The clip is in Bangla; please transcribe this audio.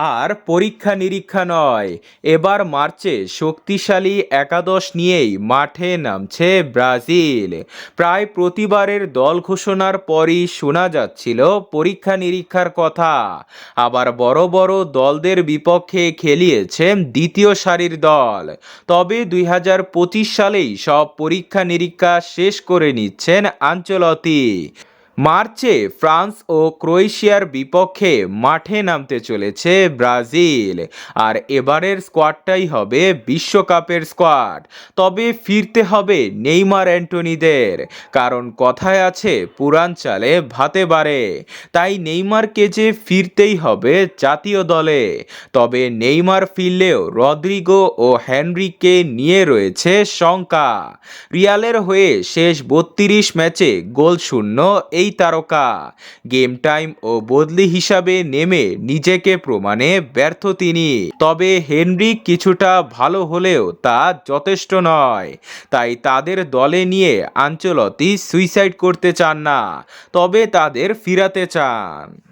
আর পরীক্ষা নিরীক্ষা নয়। এবার মার্চে শক্তিশালী একাদশ নিয়েই মাঠে নামছে ব্রাজিল। প্রায় প্রতিবারের দল ঘোষণার পরই শোনা যাচ্ছিল পরীক্ষা নিরীক্ষার কথা। আবার বড় বড় দলদের বিপক্ষে খেলিয়েছে দ্বিতীয় সারির দল। তবে দুই হাজার পঁচিশ সালেই সব পরীক্ষা নিরীক্ষা শেষ করে নিচ্ছেন আঞ্চলতি। মার্চে ফ্রান্স ও ক্রোয়েশিয়ার বিপক্ষে মাঠে নামতে চলেছে ব্রাজিল। আর এবারের স্কোয়াডটাই হবে বিশ্বকাপের স্কোয়াড। তবে ফিরতে হবে নেইমার অ্যান্টনিদের। কারণ কথায় আছে পুরান চালে ভাতে বাড়ে তাই নেইমারকে যে ফিরতেই হবে জাতীয় দলে। তবে নেইমার ফিরলেও রদ্রিগো ও হ্যানরিকে নিয়ে রয়েছে শঙ্কা। রিয়ালের হয়ে শেষ বত্রিশ ম্যাচে গোল শূন্য এই তারকা। গেম টাইম ও বদলি হিসাবে নেমে নিজেকে প্রমাণে ব্যর্থ তিনি। তবে হেনরিক কিছুটা ভালো হলেও তা যথেষ্ট নয়। তাই তাদের দলে নিয়ে আঞ্চলতি সুইসাইড করতে চান না। তবে তাদের ফিরাতে চান।